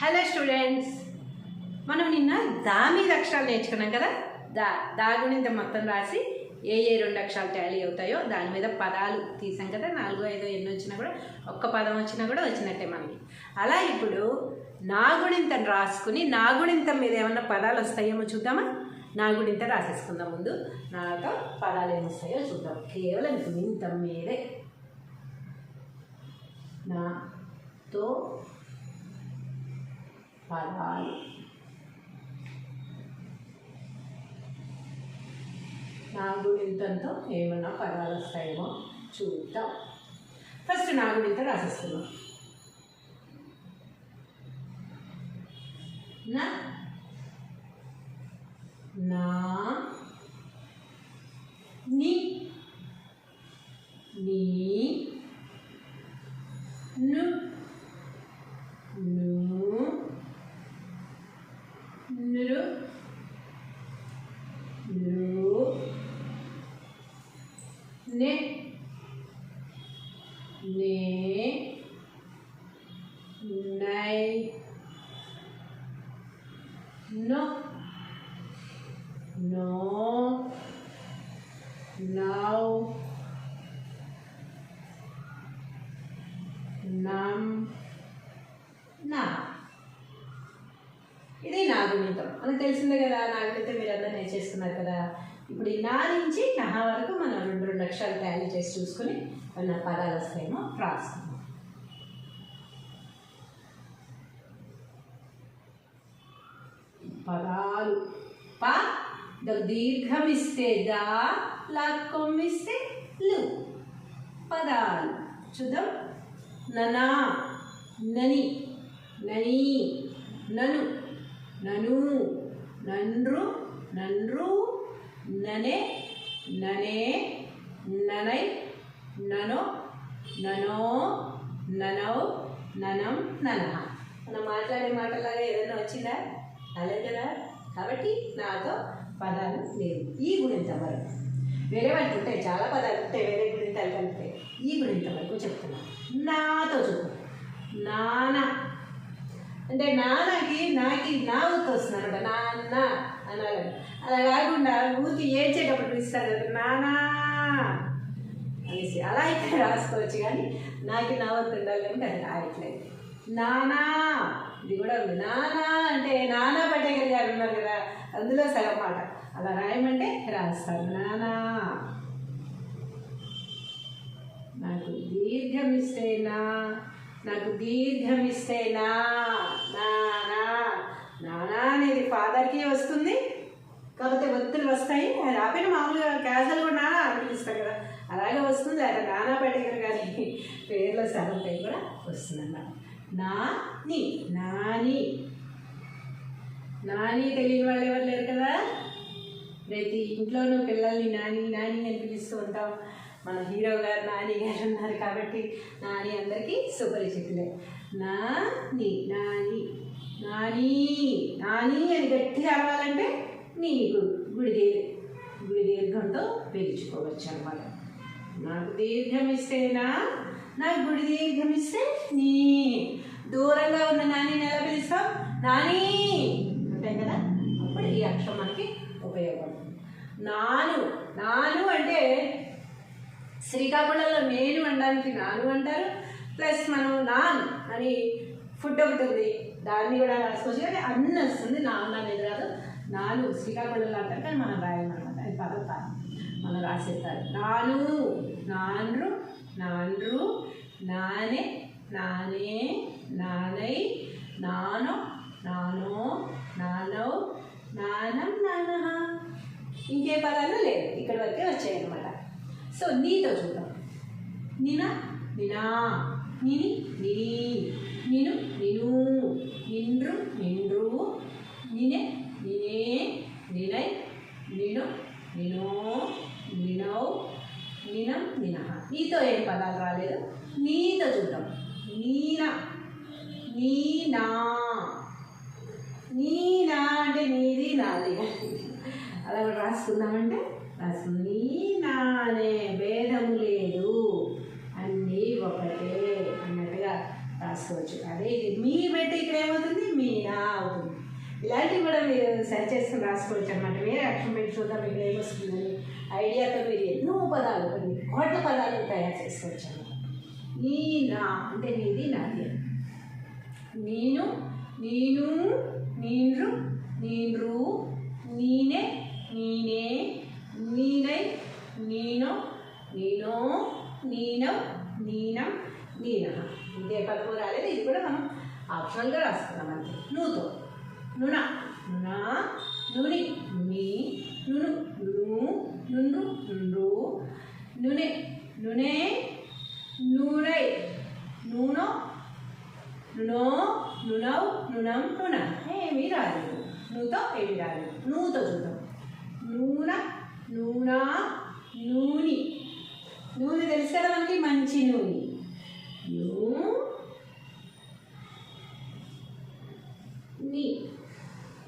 Hello students మనం నిన్న దా మీద అక్షరాలు నేర్చుకున్నాం కదా? దా దా గుణింత మొత్తం రాసి ఏ ఏ రెండు అక్షరాలు టాలీ అవుతాయో దాని మీద పదాలు తీసాం కదా? నాలుగు ఐదు ఎన్ని వచ్చినా కూడా ఒక్క పదం వచ్చినా కూడా వచ్చినట్టే మనకి. అలా ఇప్పుడు నాగుణింతను రాసుకుని నాగుణింతం మీద ఏమన్నా పదాలు వస్తాయేమో చూద్దామా? నాగుడింత రాసేసుకుందాం ముందు. నాతో పదాలు ఏమొస్తాయో చూద్దాం. కేవలం గుణింతం మీదే. నాతో పదాలు నా గుణింతంతో ఏమన్నా పదాలు వస్తాయేమో చూద్దాం. ఫస్ట్ నా గుణింతం రాసేస్తున్నాం నా నా నీ నీ ను నృ నృ నే నే నై నో నో now నమ్ నా ఇది నాగుణితం మనకు తెలిసిందే కదా నాగుణితం మీరు అందరూ నేర్చేసుకున్నారు కదా. ఇప్పుడు ఈ నా నుంచి నహ వరకు మనం రెండు రెండు అక్షరాలు తయారు చేసి చూసుకుని మన పదాలు వస్తాయేమో రాసుకుందాం పదాలు. దీర్ఘం ఇస్తే దా లాక్కం ఇస్తే లు. పదాలు. చూద్దాం ననా. నని. నని. నను. నను. నన్రు. నన్రు. ననే. ననే. ననై. ననో. ననో. ననౌ. ననం. నన మనం మాట్లాడే మాటలాగా ఏదైనా వచ్చిందా? రాలేదు కదా? కాబట్టి నాతో పదాలు లేవు. ఈ గుణింత వరకు. వేరే వాళ్ళకి ఉంటాయి చాలా పదాలు ఉంటాయి వేరే గుణింతాలు కలిపితే ఈ గుణింత వరకు చెప్తున్నాను నాతో చూపు నాన్న. అంటే నాన్నకి నాకి నా ఊరికి వస్తుంది అనమాట నాన్న అనాలి అలా కాకుండా ఊరికి ఏడ్చేటప్పుడు పిలుస్తారు కదా నానా అనేసి. అలా అయితే రాసుకోవచ్చు కానీ నాకి నా ఊరికి ఉండాలి అంటే అది రాయట్లేదు. నానా. ఇది కూడా ఉంది. నానా అంటే నానా పటేకర్ గారు ఉన్నారు కదా. అందులో సగం మాట. అలా రాయమంటే రాస్తారు నానా. నాకు దీర్ఘం ఇస్తేనా నాకు దీర్ఘం ఇస్తేనా నానా. నానా అనేది ఫాదర్కి వస్తుంది. కాకపోతే ఒత్తులు వస్తాయి. అది మామూలుగా క్యాజువల్ కూడా నానా అనిపిస్తాం కదా. అలాగే వస్తుంది. అక్కడ నానా పటేకర్ కానీ పేర్లో సగం పేరు కూడా వస్తుంది అన్నమాట నా నీ నాని. నాని తెలియని వాళ్ళు ఎవరు లేరు కదా? ప్రతి ఇంట్లోనూ పిల్లల్ని నాని నాని అని పిలుస్తూ ఉంటాం మన హీరో గారు నాని గారు ఉన్నారు కాబట్టి నాని అందరికీ సుపరిచితులే. నాని నాని నాని నాని అని గట్టిగా రావాలంటే నీకు గుడి దీర్ గుడి దీర్ఘంతో పిలుచుకోవచ్చు అనమాట నాకు దీర్ఘం ఇస్తే నా నాకు గుడి దీర్ఘం ఇస్తే నీ. దూరంగా ఉన్న నాని ఎలా పిలుస్తాం నాని! ఉంటాయి కదా? అప్పుడు ఈ అక్షరం మనకి ఉపయోగపడుతుంది నాను నాను అంటే శ్రీకాకుళంలో నేను అనడానికి నాను అంటారు. ప్లస్ మనం నాన్ అని ఫుడ్ ఒకటి ఉంది. దాన్ని కూడా రాసుకోవచ్చు. కానీ అన్ని వస్తుంది. నాన్న అనేది రాదు నాను శ్రీకాకుళంలో అంటారు. కానీ మనం రాయమన్నమాట అది పదం మనం రాసేస్తారు నాను నాన్రు నాన్రు నానే నానే నానై నానో నానో నానో నానం నానహ. ఇంకే పదాలు లేదు ఇక్కడ వరకే వచ్చాయి అనమాట సో నీతో చూద్దాం. నిన నినా. నిని నిని. నిను నిను. నిండ్రు నిండ్రు. నినే నినే. నినై నిను నినో. నినౌ నినం నినహ. నీతో ఏం పదాలు రాలేదు? నీతో చూద్దాం. నీనా నీనా. నీనా. నీది నాది అలా కూడా రాసుకుందామంటే రాసుకుంది నానే భేదం లేదు. అన్నీ ఒకటే అన్నట్టుగా రాసుకోవచ్చు. అదే ఇది మీ పెట్టి ఇక్కడ ఏమవుతుంది? ఇలాంటివి కూడా మీరు సెర్చ్ చేసుకుని రాసుకోవచ్చు అనమాట వేరే అక్షరం పెట్టి చూద్దాం మీకు ఏమొస్తుందని. ఐడియాతో మీరు ఎన్నో పదాలు కొన్ని కోట్ల పదాలు తయారు చేసుకోవచ్చు అనమాట నీ నా అంటే నీది నాది. నేను నేను నీరు నీండ్రు నీనే నీనే నీనై నీనో నీనో నీనం నీనం నీన ఇంతే పలుపు రాలేదు ఇది కూడా మనం ఆప్షనల్గా రాసుకున్నాం అంతే నువ్వుతో నున నునా నుని నుని నును నును నుండు నుండు నునే నునే నూనై నూనో నునో నునవ్ నునం నున ఏమీ రాలేదు నూతో ఏమీ నూతో చూద్దాం నూనె నూనె నూనె. నూనె తెలుసు కదా మనకి మంచి నూనె. నూ నీ.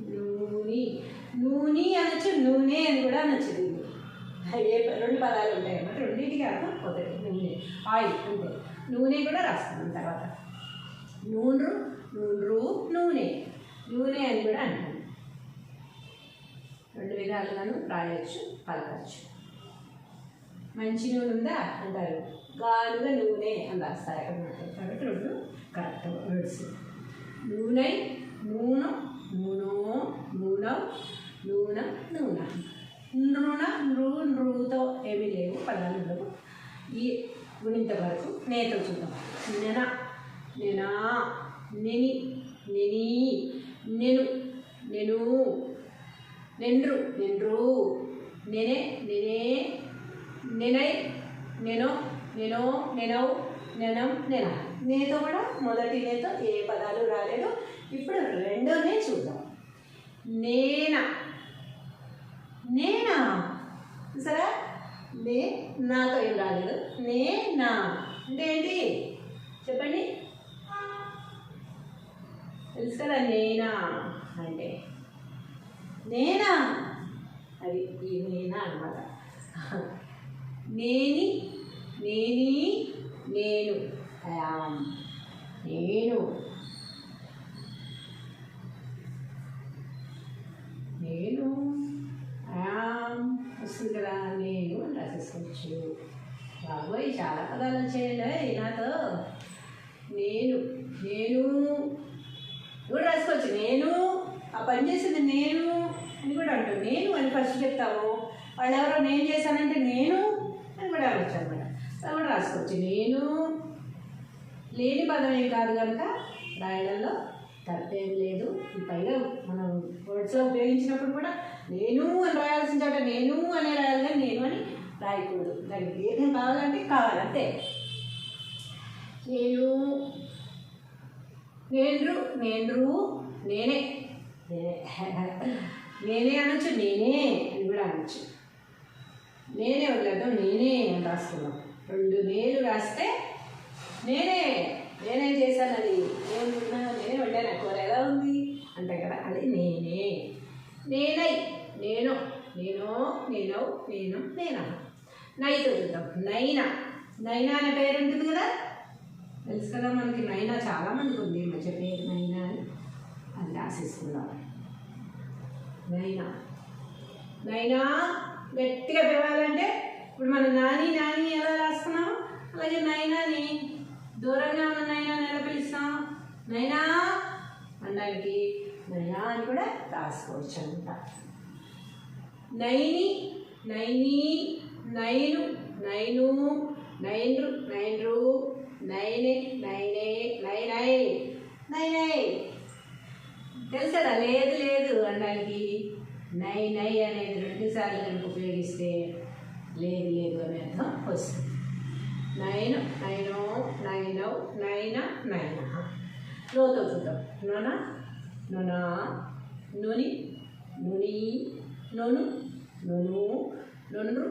నూనె. నూనె అనొచ్చు నూనె అని కూడా అనొచ్చు దీన్ని. ఏ ప- రెండు పదాలు ఉంటాయి అన్నమాట. రెండింటికి అర్థం ఒకటి నూనె. ఆయిల్ అంతే. నూనె కూడా రాస్తున్నాం తర్వాత. నూనె నూనె నూనె. నూనె అని కూడా అంటారు రెండు విధాలుగాను రాయొచ్చు పలకచ్చు. మంచి నూనె ఉందా? అంటారు. గాలుగా నూనె అని రాస్తారు. అక్కడ కాబట్టి రెండు కరెక్ట్ వర్డ్స్ నూనె నూనె నూనో నూనె నూనె నూనె. నృణ నృ నృతో ఏమీ లేవు. పదాలు ఉండవు. ఈ గుణింత వరకు నేతలు చూద్దాం. నెన నెనా నెని నెని నెను నెను. నిండ్రు నెండ్రు. నేనే నేనే నెనై నెనో నెనో నెనౌ నెనం నెన. నేతో కూడా మొదటి నేతో ఏ పదాలు రాలేదు. ఇప్పుడు రెండోనే చూద్దాం. నేనా. నేనా? సరే నే నాతో ఏం రాలేదు. నేనా. అంటే ఏంటి? చెప్పండి. తెలుసు కదా నేనా. అంటే నేనా? అది ఈ నేనా అనమాట. నేని నేని నేను. ఐఆమ్ నేను. నేను. ఐఆమ్ వస్తుంది కదా నేను అని రాసేసుకోవచ్చు. బాబోయ్ చాలా పదాలు వచ్చాయండి నాతో. నేను నేను కూడా రాసుకోవచ్చు నేను ఆ పని చేసింది నేను అని కూడా అంటాడు నేను అని ఫస్ట్ చెప్తాము వాళ్ళు ఎవరో నేను చేశానంటే నేను అని కూడా అనొచ్చు అనమాట. అది కూడా రాసుకోవచ్చు. నేను లేని పదం ఏం కాదు కనుక రాయడంలో తప్పేం లేదు. ఈ పైగా మనం వర్డ్స్లో ఉపయోగించినప్పుడు కూడా నేను అని రాయాల్సిన చోట నేను అనే రాయాలి కానీ నేను అని రాయకూడదు. దానికి ఏదైనా కావాలంటే కావాలి అంతే. నేను నేను నేను నేనే. నేనే అనొచ్చు నేనే అని కూడా అనొచ్చు. నేనే వదిలేద్దాం నేనే అని రాసుకున్నాం రెండు నేను రాస్తే నేనే నేనే చేశాను అది నేను నేనే వండాను కూర ఎలా ఉంది? అంతే కదా అది నేనే. నేనై నేను నేను నేను నేను నేనా. నైతో చూద్దాం. నైనా. నైనా అనే పేరు ఉంటుంది కదా? తెలుసు కదా మనకి నైనా చాలా మందికి ఉంది ఈ మధ్య పేరు నైనా. అని అది నైనా. నైనా గట్టిగా పిలవాలంటే ఇప్పుడు మన నాని నాని ఎలా రాస్తున్నాం అలాగే నైనాని దూరంగా ఉన్న నైనాని ఎలా పిలుస్తాం నైనా అనడానికి నైనా అని కూడా రాసుకోవచ్చు అంట. నైని నైని నైను నైను నైన్రు నైన్రు నైనే నైనే నైనై నైనై తెలుసా లేదు లేదు అనడానికి. నై నై అనేది రెండు సార్లు కనుక ఉపయోగిస్తే లేదు లేదు అనే అర్థం వస్తుంది. నైన్ నైనో నైనో నైన నైన. నోతో చూద్దాం. నొన నొన నుని నుని నొను నొను నొన్రు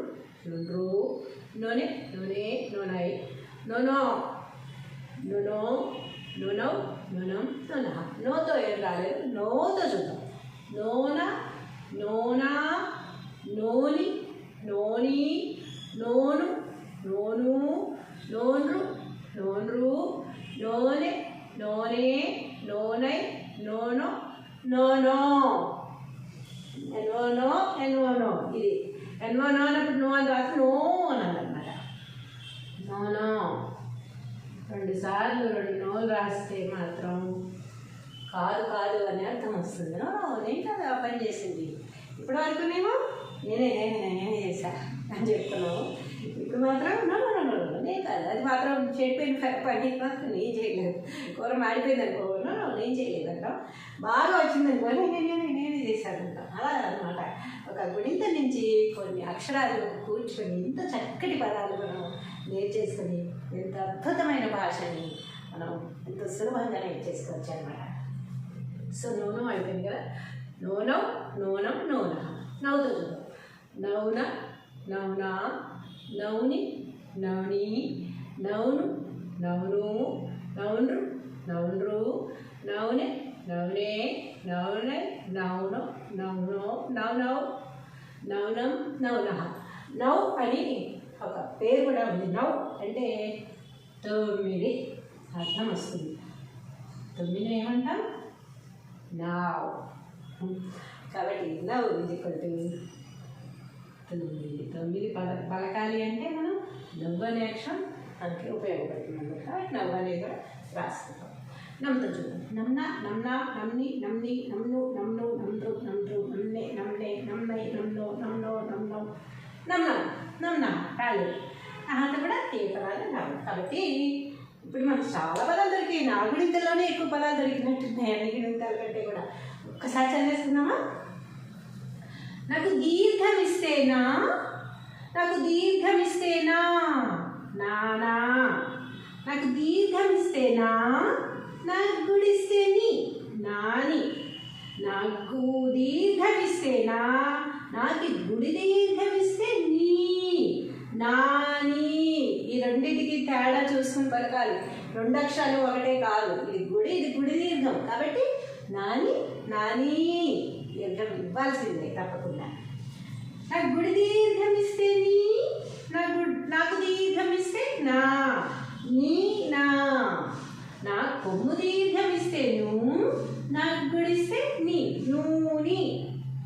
నొన్రు నొనె నొనే నొనై నొనో నొనో నునౌ నునం నున నోతో ఏం రాలేదు నోతో చూద్దాం నోన నోనా నోని నోని నోను నోను నోన్రు నోన్రు నోనె నోనే నోనై నోనో no no N O no N O no ఇది ఎన్ఓ నో అన్నప్పుడు నో అని రాసి నో అనాలి అనమాట నో నో రెండు సార్లు రెండు నోలు రాస్తే మాత్రం కాదు కాదు అని అర్థం వస్తుంది. నేను కదా ఆ పని చేసింది. ఇప్పుడు వరకునేమో నేనే నేనే నేనే చేశా అని చెప్తున్నావు. ఇప్పుడు మాత్రం నో నేను కాదు. అది మాత్రం చెడిపోయిన పని మాత్రం నేను చేయలేదు. కూర మాడిపోయింది అనుకో నేను చేయలేదు అంటాం బాగా వచ్చింది అనుకో నేను నేనే నేనే చేశాను అంటాం అలా అనమాట ఒక గుణింత నుంచి కొన్ని అక్షరాలు కూర్చొని ఇంత చక్కటి పదాలు మనం నేర్చేసుకొని ఎంత అద్భుతమైన భాషని మనం ఎంత సులభంగా నేర్చేసుకోవచ్చు అనమాట సో నూనె అయిపోయింది కదా? నూనె నూనె నూనె. నవ్వుతూ చూద్దాం. నౌన నౌనా నౌని నౌని నౌను నౌను నౌన్రు నౌన్రు నౌనె నౌనే నౌనె నౌను నౌనో నౌనౌ నౌనం నౌన నౌ అని ఒక పేరు కూడా ఉంది. నవ్ అంటే తొమ్మిది అర్థం వస్తుంది. తొమ్మిది ఏమంటాం? నావ్ కాబట్టి నవ్ ఇది కొట్టు తొమ్మిది. తొమ్మిది పల పలకాలి అంటే మనం నవ్వు అనే అక్షరం మనకి ఉపయోగపడుతుంది కాబట్టి నవ్వు అనేది కూడా రాసుకుంటాం. నమ్ముతో చూద్దాం. నమ్న నమ్నా నమ్ని నమ్ని నమ్ను నమ్ను నమ్రు నమ్రు నమ్నే నమ్నే నమ్మై నమ్నో నమ్నో నమ్నో నమ్నాలు నమ్నాలు రాలేదు తర్వాత కూడా ఏ పదాలు రావు. కాబట్టి ఇప్పుడు మనకు చాలా పదాలు దొరికాయి. నా గుణింతలోనే ఎక్కువ పదాలు దొరికినట్టున్నాయి అన్ని గుణింతాల కంటే కూడా. ఒక్కసారి చదివేసుకుందామా? నాకు దీర్ఘం ఇస్తేనా నాకు దీర్ఘం ఇస్తేనా నానా. నాకు దీర్ఘం ఇస్తేనా నాకు గుడిస్తే నాని. నాకు దీర్ఘం ఇస్తేనా నాకు గుడి దీర్ఘమిస్తే నీ నాని ఈ రెండింటికి తేడా చూసుకుని పలకాలి రెండు అక్షరాలు ఒకటే కాదు. ఇది గుడి ఇది గుడి దీర్ఘం. కాబట్టి నాని నాని. దీర్ఘం ఇవ్వాల్సిందే తప్పకుండా. నాకు గుడి దీర్ఘం ఇస్తే నీ నాకు నాకు దీర్ఘం ఇస్తే నా నీ నా. నా కొమ్ము దీర్ఘం ఇస్తే నువ్వు నాకు గుడిస్తే నీ నూని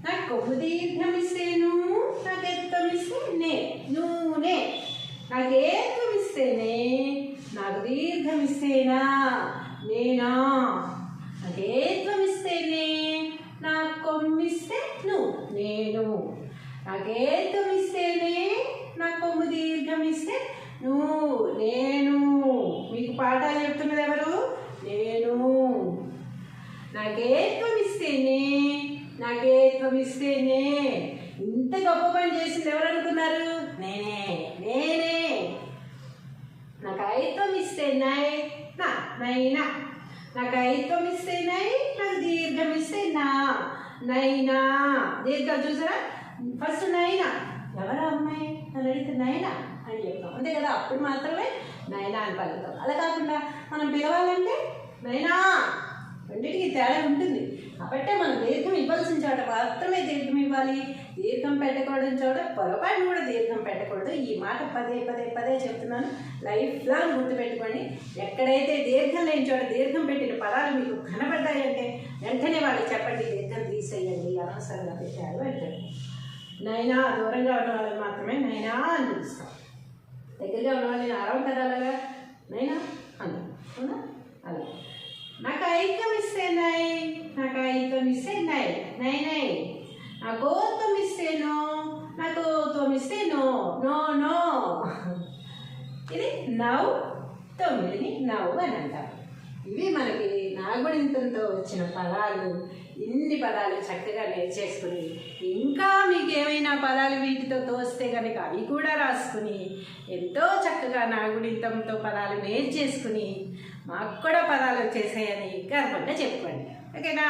నాకు కొమ్ము దీర్ఘం ఇస్తే నువ్వు నాకు ఎత్తం ఇస్తే నే నువ్వు నే నాకు ఏత్వం ఇస్తేనే నాకు దీర్ఘం ఇస్తేనా నేనా నాకు ఏత్వం ఇస్తేనే నాకు కొమ్మిస్తే నువ్వు నేను నాకేతం ఇస్తేనే నా కొమ్ము దీర్ఘం ఇస్తే నువ్వు నేను మీకు పాఠాలు చెప్తున్నది ఎవరు నేను నాకేత్వం ఇస్తేనే నాకేత్వం ఇస్తేనే ఇంత గొప్ప పని చేసింది ఎవరు అనుకున్నారు నేనే నేనే నాకు ఐత్వం ఇస్తే నై నా నైనా నాకు ఐత్వం ఇస్తే నై నాకు దీర్ఘం ఇస్తే నా నైనా దీర్ఘం చూసారా ఫస్ట్ నైనా ఎవరా అమ్మాయి అని అడిగితే నైనా అని చెప్తాం అంతే కదా? అప్పుడు మాత్రమే నైనా అని పలుకుతాం. అలా కాకుండా మనం పిలవాలంటే నైనా రెండింటికి తేడా ఉంటుంది. కాబట్టే మనం దీర్ఘం ఇవ్వాల్సిన చోట మాత్రమే దీర్ఘం ఇవ్వాలి. దీర్ఘం పెట్టకూడని చోట పొరపాటు కూడా దీర్ఘం పెట్టకూడదు. ఈ మాట పదే పదే పదే చెప్తున్నాను. లైఫ్ లాంగ్ గుర్తుపెట్టుకోండి. ఎక్కడైతే దీర్ఘం లేని చోట దీర్ఘం పెట్టిన పదాలు మీకు కనబడ్డాయంటే వెంటనే వాళ్ళకి చెప్పండి దీర్ఘం తీసేయండి. అనవసరంగా పెట్టారు అంటారు. నైనా దూరంగా ఉన్న వాళ్ళని మాత్రమే నైనా అని పిలుస్తాం. దగ్గరగా ఉన్న వాళ్ళని అరవ కదా అలాగా? నైనా? అన్నా. అవునా? అలా. నాకు ఐక్యం ఇస్తే నై నాకు ఐక్యం ఇస్తే నై నై నై నాకు ఓత్వం ఇస్తే నో నాకు ఓత్వం ఇస్తే నో నో నో ఇది నవ్ తొమ్మిదిని నవ్వు అని అంటారు ఇవి మనకి నాగుడింతంతో వచ్చిన పదాలు ఇన్ని పదాలు చక్కగా నేర్చేసుకుని ఇంకా మీకు ఏమైనా పదాలు వీటితో తోస్తే కనుక అవి కూడా రాసుకుని ఎంతో చక్కగా నాగుడింతంతో పదాలు నేర్చేసుకుని మాకు కూడా పదాలు వచ్చేసాయని గర్వంగా చెప్పుకోండి. ఓకేనా?